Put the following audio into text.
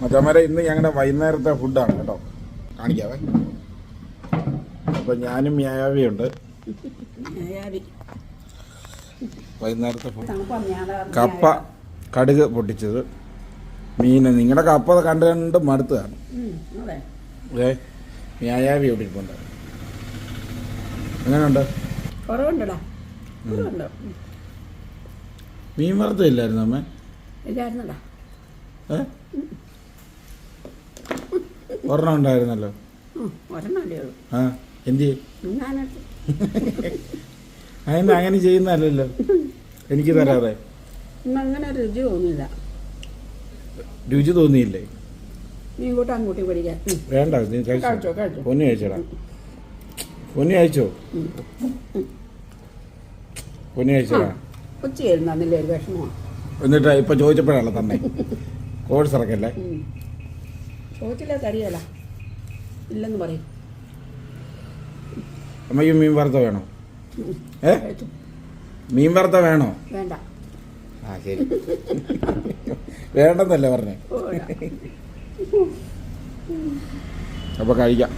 മച്ചന്മാരെ ഇന്ന് ഞങ്ങളുടെ വൈകുന്നേരത്തെ ഫുഡാണ് കേട്ടോ. കാണിക്കാവേ. അപ്പം ഞാനും മ്യാവിയുണ്ട് അയാതി വൈകുന്നേരത്തെ ഫുഡ്. കപ്പ കടുക് പൊട്ടിച്ചത്. മീൻ നിങ്ങളുടെ കപ്പ കണ്ട് കണ്ട് മടുത്തതാണ് ഏ മ്യായാവി ഇവിടെ ഇരിപ്പുണ്ട്? എങ്ങനെയുണ്ട്? മീൻ വറുത്തില്ലായിരുന്നു അമ്മ? ഏ? ഒരെണ്ണം ഉണ്ടായിരുന്നല്ലോ. അതിന്റെ ആ എന്ത്? അതിന് അങ്ങനെ ചെയ്യുന്നല്ലോ എനിക്ക് തരാതെ. അങ്ങനെ രുചി തോന്നിയില്ല. രുചി വേണ്ട. പൊന്നി അയച്ചടാ പൊന്നി അയച്ചോ പൊന്നി അയച്ചടാ എന്നിട്ട് ഇപ്പൊ ചോദിച്ചപ്പോഴാണല്ലോ തന്നെ. കോഴ്സ് ഇറക്കല്ലേ? ചോദിച്ചില്ല അരിയല്ല ഇല്ലെന്ന് പറയും. അമ്മയ്ക്ക് മീൻ വറുത്ത വേണോ. ഏ? മീൻ വറുത്ത വേണോ? വേണ്ട. ആ ശരി. വേണ്ടെന്നല്ലേ പറഞ്ഞേ. അപ്പൊ കഴിക്കാം.